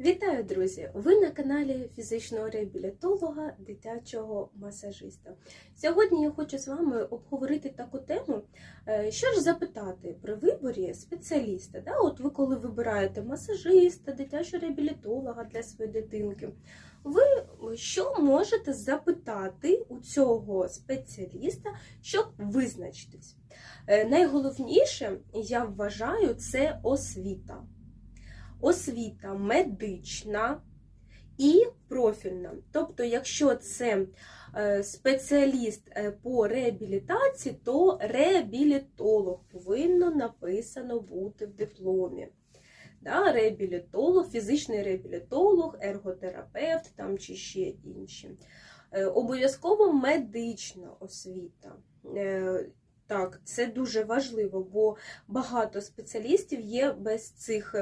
Вітаю, друзі! Ви на каналі фізичного реабілітолога, дитячого масажиста. Сьогодні я хочу з вами обговорити таку тему, е, що ж запитати при виборі спеціаліста. Да? От ви коли вибираєте масажиста, дитячого реабілітолога для своєї дитинки, ви що можете запитати у цього спеціаліста, щоб визначитись? Е, Найголовніше, я вважаю, це освіта освіта медична і профільна. Тобто, якщо це е, спеціаліст е, по реабілітації, то реабілітолог повинно написано бути в дипломі. Да, реабілітолог, фізичний реабілітолог, ерготерапевт там чи ще інші. Е, Обов'язково медична освіта. Так, це дуже важливо, бо багато спеціалістів є без цих,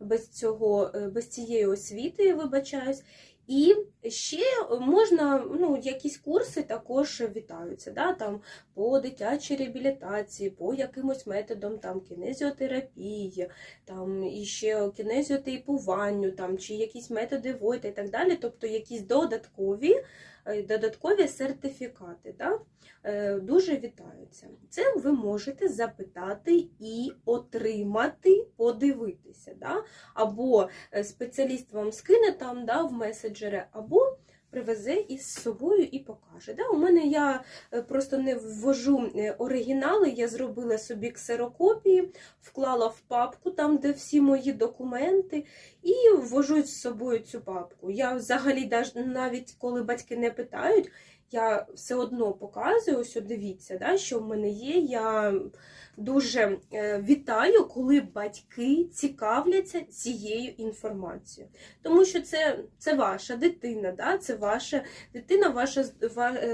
без цього, е, без цієї освіти, вибачаюсь. І ще можна, ну, якісь курси також вітаються, да, там, по дитячій реабілітації, по якимось методам там, кінезіотерапії, там, і ще кінезіотейпуванню, там, чи якісь методи Войта і так далі, тобто якісь додаткові, додаткові сертифікати. Да? е, дуже вітаються. Це ви можете запитати і отримати, подивитися. Да? Або е, спеціаліст вам скине там да, в меседжери, або привезе із собою і покаже. Да? У мене я е, просто не ввожу е, оригінали, я зробила собі ксерокопії, вклала в папку, там, де всі мої документи, і ввожу з собою цю папку. Я взагалі навіть коли батьки не питають, я все одно показую, ось дивіться, да, що в мене є. Я дуже е, вітаю, коли батьки цікавляться цією інформацією. Тому що це, це ваша дитина, да, це ваша дитина, ваше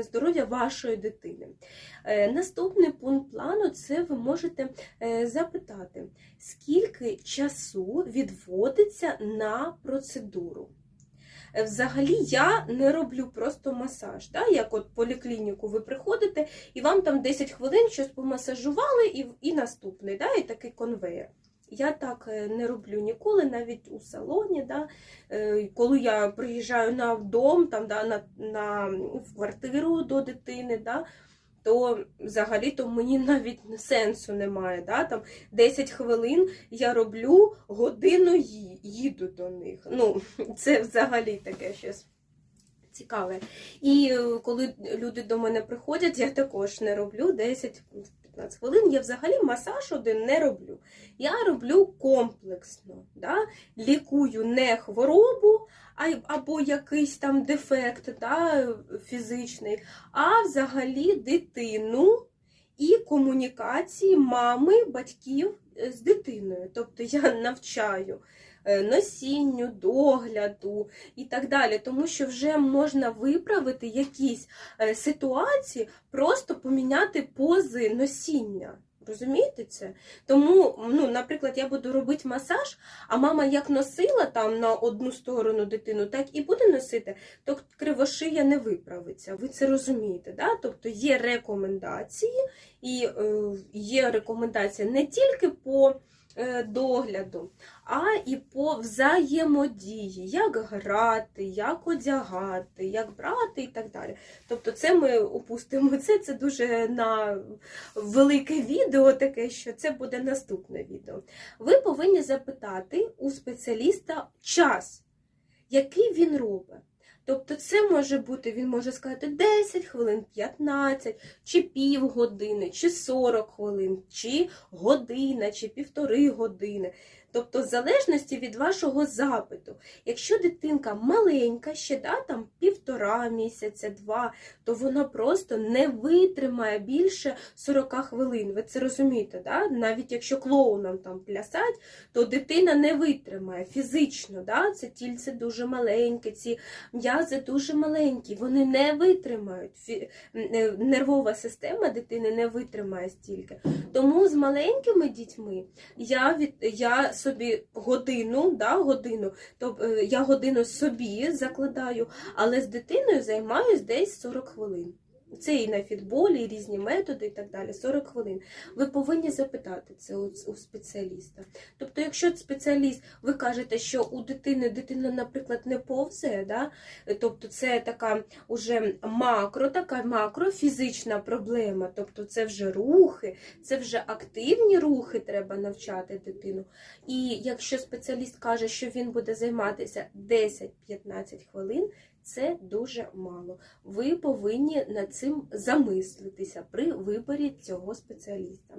здоров'я вашої дитини. Е, Наступний пункт плану це ви можете е, запитати, скільки часу відводиться на процедуру. Е, Взагалі я не роблю просто масаж. Да? Як от поліклініку ви приходите, і вам там 10 хвилин щось помасажували, і, і наступний, да? і такий конвейер. Я так е, не роблю ніколи, навіть у салоні. Да? Е, Коли я приїжджаю на дом, там, да, на, на, в квартиру до дитини, да? То взагалі-то мені навіть сенсу немає. Да? Там 10 хвилин я роблю годину їду до них. Ну, це взагалі таке щось цікаве. І е, коли люди до мене приходять, я також не роблю 10-15 хвилин. Я взагалі масаж один не роблю. Я роблю комплексно. Да? Лікую не хворобу або якийсь там дефект да, фізичний, а взагалі дитину і комунікації мами, батьків е, з дитиною. Тобто я навчаю носінню, догляду і так далі, тому що вже можна виправити якісь е, ситуації, просто поміняти пози носіння. Розумієте це? Тому, ну, наприклад, я буду робити масаж, а мама як носила там на одну сторону дитину, так і буде носити, то кривошия не виправиться. Ви це розумієте? Да? Тобто є рекомендації, і е, є рекомендація не тільки по е, догляду, а і по взаємодії, як грати, як одягати, як брати і так далі. Тобто, це ми опустимо це, це дуже на велике відео, таке, що це буде наступне відео. Ви повинні запитати у спеціаліста час, який він робить. Тобто це може бути, він може сказати 10 хвилин, 15, чи півгодини, чи 40 хвилин, чи година, чи півтори години. Тобто, в залежності від вашого запиту. Якщо дитинка маленька, ще да, там півтора місяця, два, то вона просто не витримає більше 40 хвилин. Ви це розумієте, да? навіть якщо клоунам там плясать, то дитина не витримає фізично. Да? Це тільце дуже маленьке, ці м'язи дуже маленькі, вони не витримають. Е, Нервова система дитини не витримає стільки. Тому з маленькими дітьми я від я собі годину, да, годину, то е, я годину собі закладаю, але з дитиною займаюсь десь 40 хвилин. Це і на фітболі, і різні методи, і так далі. 40 хвилин. Ви повинні запитати це у, спеціаліста. Тобто, якщо спеціаліст, ви кажете, що у дитини дитина, наприклад, не повзає, да? тобто це така уже макро, така макрофізична проблема, тобто це вже рухи, це вже активні рухи треба навчати дитину. І якщо спеціаліст каже, що він буде займатися 10-15 хвилин, це дуже мало. Ви повинні над цим замислитися при виборі цього спеціаліста.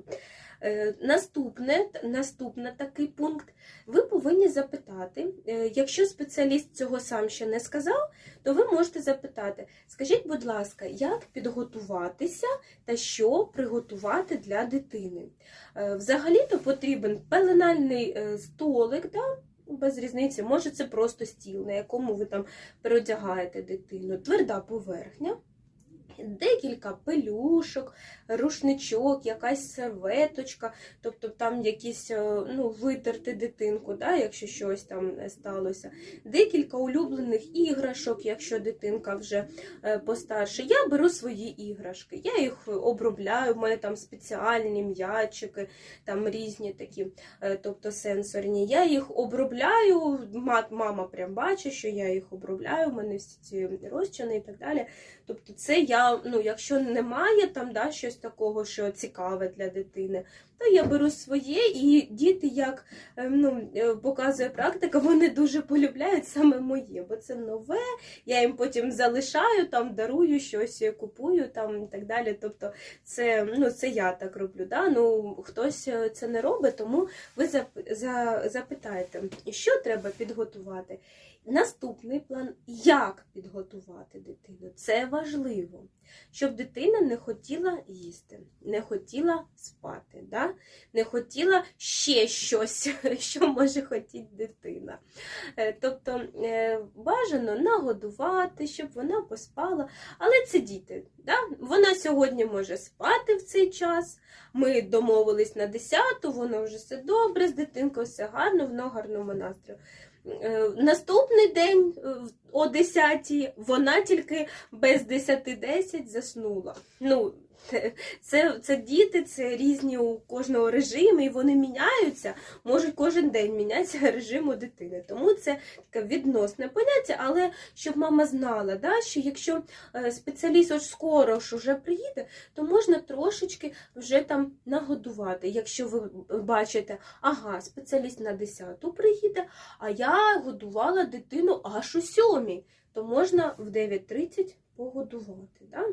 Е, Наступне, наступний такий пункт. Ви повинні запитати, е, якщо спеціаліст цього сам ще не сказав, то ви можете запитати: скажіть, будь ласка, як підготуватися та що приготувати для дитини? Е, Взагалі-то потрібен пеленальний столик, да? Без різниці, може це просто стіл, на якому ви там переодягаєте дитину, тверда поверхня. Декілька пелюшок, рушничок, якась серветочка, тобто там якісь е, ну, витерти дитинку, да, якщо щось там сталося. Декілька улюблених іграшок, якщо дитинка вже е, постарше. Я беру свої іграшки, я їх обробляю, в мене там спеціальні м'ячики, там різні такі, е, тобто сенсорні. Я їх обробляю, мама прям бачить, що я їх обробляю, в мене всі ці розчини і так далі. Тобто, це я, ну, якщо немає там да, щось такого, що цікаве для дитини, то я беру своє, і діти, як е, ну, е, показує практика, вони дуже полюбляють саме моє, бо це нове. Я їм потім залишаю, там дарую щось, купую там і так далі. Тобто, це ну, це я так роблю. Да? Ну, Хтось е, це не робить, тому ви зап- за- запитаєте, що треба підготувати. Наступний план як підготувати дитину. Це важливо, щоб дитина не хотіла їсти, не хотіла спати, да? Не хотіла ще щось, що може хотіти дитина. Е, Тобто е, бажано нагодувати, щоб вона поспала. Але це діти. Да? Вона сьогодні може спати в цей час. Ми домовились на 10-ту, воно вже все добре, з дитинкою все гарно, воно гарному настрою. Е, Наступний день о 10 вона тільки без 10-10 заснула. Ну, це, це діти, це різні у кожного режими, і вони міняються, можуть кожен день мінятися режим у дитини. Тому це таке відносне поняття, але щоб мама знала, да, що якщо е, спеціаліст ось скоро ж уже приїде, то можна трошечки вже там нагодувати. Якщо ви бачите, ага, спеціаліст на 10 приїде, а я годувала дитину аж у 7, то можна в 9.30 погодувати. Да?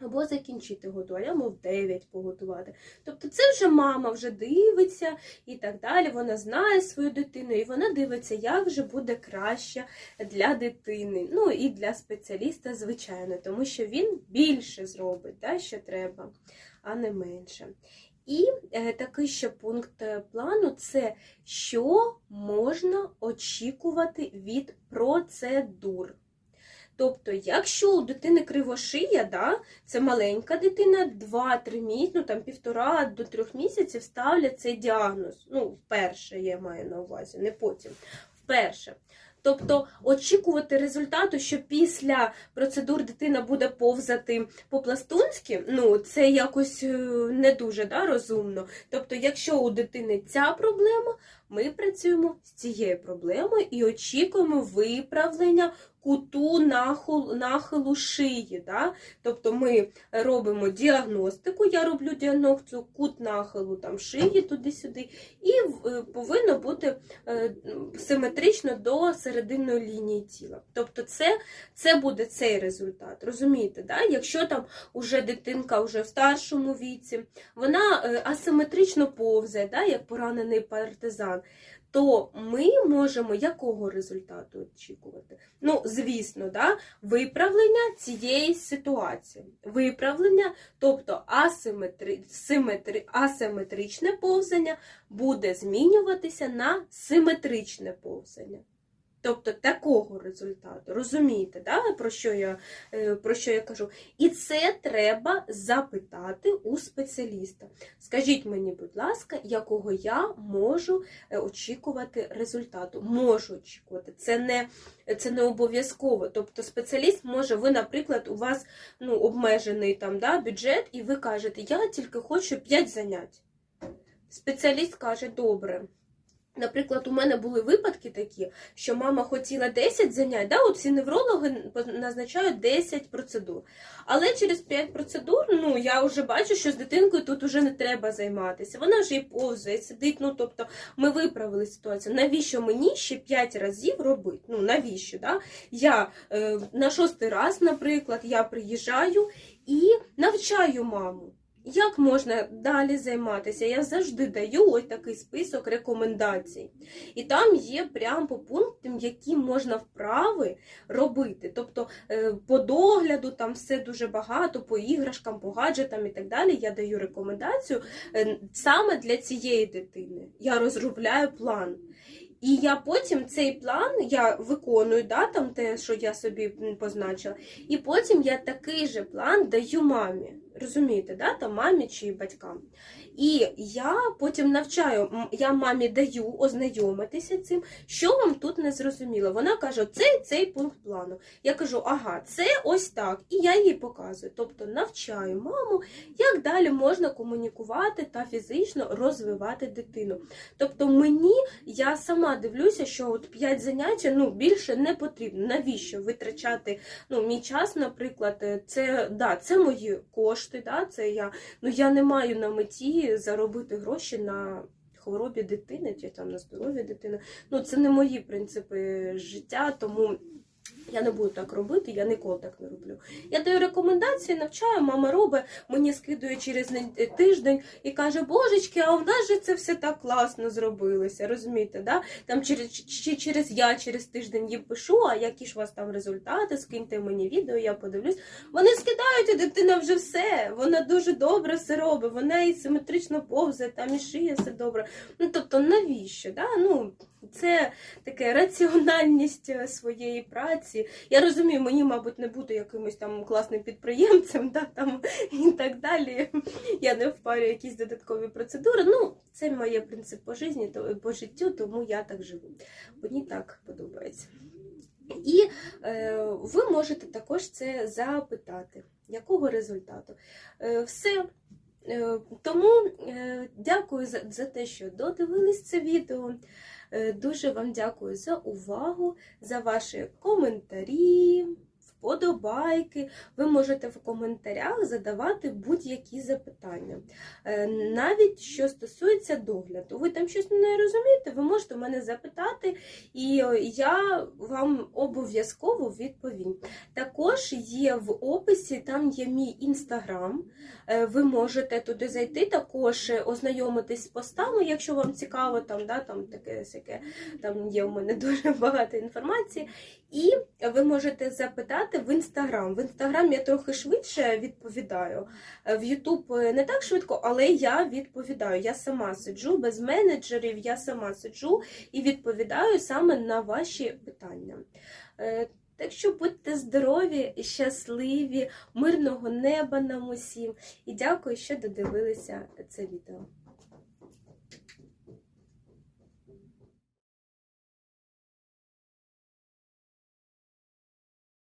Або закінчити годування, або в 9 погодувати. Тобто це вже мама вже дивиться і так далі. Вона знає свою дитину, і вона дивиться, як же буде краще для дитини. Ну і для спеціаліста, звичайно, тому що він більше зробить, да, що треба, а не менше. І е, такий ще пункт е, плану це що можна очікувати від процедур. Тобто, якщо у дитини кривошия, да, це маленька дитина, 2-3 місяці, ну там півтора до трьох місяців ставлять цей діагноз. Ну, вперше я маю на увазі, не потім. Вперше. Тобто очікувати результату, що після процедур дитина буде повзати по-пластунськи, ну це якось е, не дуже да, розумно. Тобто, якщо у дитини ця проблема, ми працюємо з цією проблемою і очікуємо виправлення куту нахил, нахилу шиї. Да? Тобто ми робимо діагностику, я роблю діагностику, кут нахилу там, шиї туди-сюди, і е, повинно бути е, симетрично до серединної лінії тіла. Тобто це, це буде цей результат. Розумієте, да? якщо там уже дитинка вже в старшому віці, вона е, асиметрично повзає, да? як поранений партизан, то ми можемо якого результату очікувати? Ну, звісно, да? виправлення цієї ситуації. Виправлення, тобто асиметри... симетри... асиметричне повзання буде змінюватися на симетричне повзання. Тобто такого результату. Розумієте, да, про, що я, е, про що я кажу? І це треба запитати у спеціаліста. Скажіть мені, будь ласка, якого я можу е, очікувати результату? Можу очікувати. Це не, це не обов'язково. Тобто спеціаліст може, ви, наприклад, у вас ну, обмежений там, да, бюджет, і ви кажете, я тільки хочу 5 занять. Спеціаліст каже, добре. Наприклад, у мене були випадки такі, що мама хотіла 10 занять, да, от всі неврологи назначають 10 процедур. Але через 5 процедур, ну я вже бачу, що з дитинкою тут вже не треба займатися. Вона вже і повзає, сидить. Ну тобто ми виправили ситуацію. Навіщо мені ще 5 разів робити? Ну навіщо? Да? Я е, на шостий раз, наприклад, я приїжджаю і навчаю маму. Як можна далі займатися? Я завжди даю ось такий список рекомендацій. І там є прям по пунктам, які можна вправи робити. Тобто е, по догляду там все дуже багато, по іграшкам, по гаджетам і так далі. Я даю рекомендацію е, саме для цієї дитини. Я розробляю план. І я потім цей план я виконую, да, там те, що я собі позначила, і потім я такий же план даю мамі. Розумієте, да, там мамі чи батькам. І я потім навчаю, я мамі даю ознайомитися цим, що вам тут не зрозуміло. Вона каже, цей цей пункт плану. Я кажу, ага, це ось так. І я їй показую. Тобто навчаю маму, як далі можна комунікувати та фізично розвивати дитину. Тобто мені я сама дивлюся, що от 5 занять ну, більше не потрібно. Навіщо витрачати ну, мій час, наприклад, е, це, да, це мої кошти, да, це я, ну, я не маю на меті заробити гроші на хворобі дитини чи там на здоров'я дитини. Ну, це не мої принципи життя, тому. Я не буду так робити, я ніколи так не роблю. Я даю рекомендації, навчаю, мама робить, мені скидує через тиждень і каже, божечки, а в нас же це все так класно зробилося, розумієте? Да? Там через, чи через я через тиждень їм пишу, а які ж у вас там результати, скиньте мені відео, я подивлюсь. Вони скидають, і дитина вже все. Вона дуже добре все робить, вона і симетрично повзає, там і шиє все добре. Ну тобто, навіщо? Да? Ну, це таке раціональність е, своєї праці. Я розумію, мені, мабуть, не бути якимось там класним підприємцем, да, там, і так далі. Я не впарю якісь додаткові процедури. Ну, це моє принцип по житті, по життю, тому я так живу. Мені так подобається. І е, ви можете також це запитати, якого результату. Е, все. Е, Тому е, дякую за, за те, що додивились це відео. Е, Дуже вам дякую за увагу, за ваші коментарі, вподобайки. Ви можете в коментарях задавати будь-які запитання. Е, Навіть що стосується догляду. Ви там щось не розумієте, ви можете мене запитати, і е, я вам обов'язково відповім. Також є в описі, там є мій інстаграм. Е, Ви можете туди зайти, також ознайомитись з постами, якщо вам цікаво, там, да, там таке там є у мене дуже багато інформації. І ви можете запитати в інстаграм. В інстаграм я трохи швидше відповідаю. Е, В Ютуб е, не так швидко, але я відповідаю. Я сама сиджу без менеджерів, я сама сиджу і відповідаю саме на ваші питання. Е, Так що будьте здорові, щасливі, мирного неба нам усім. І дякую, що додивилися це відео.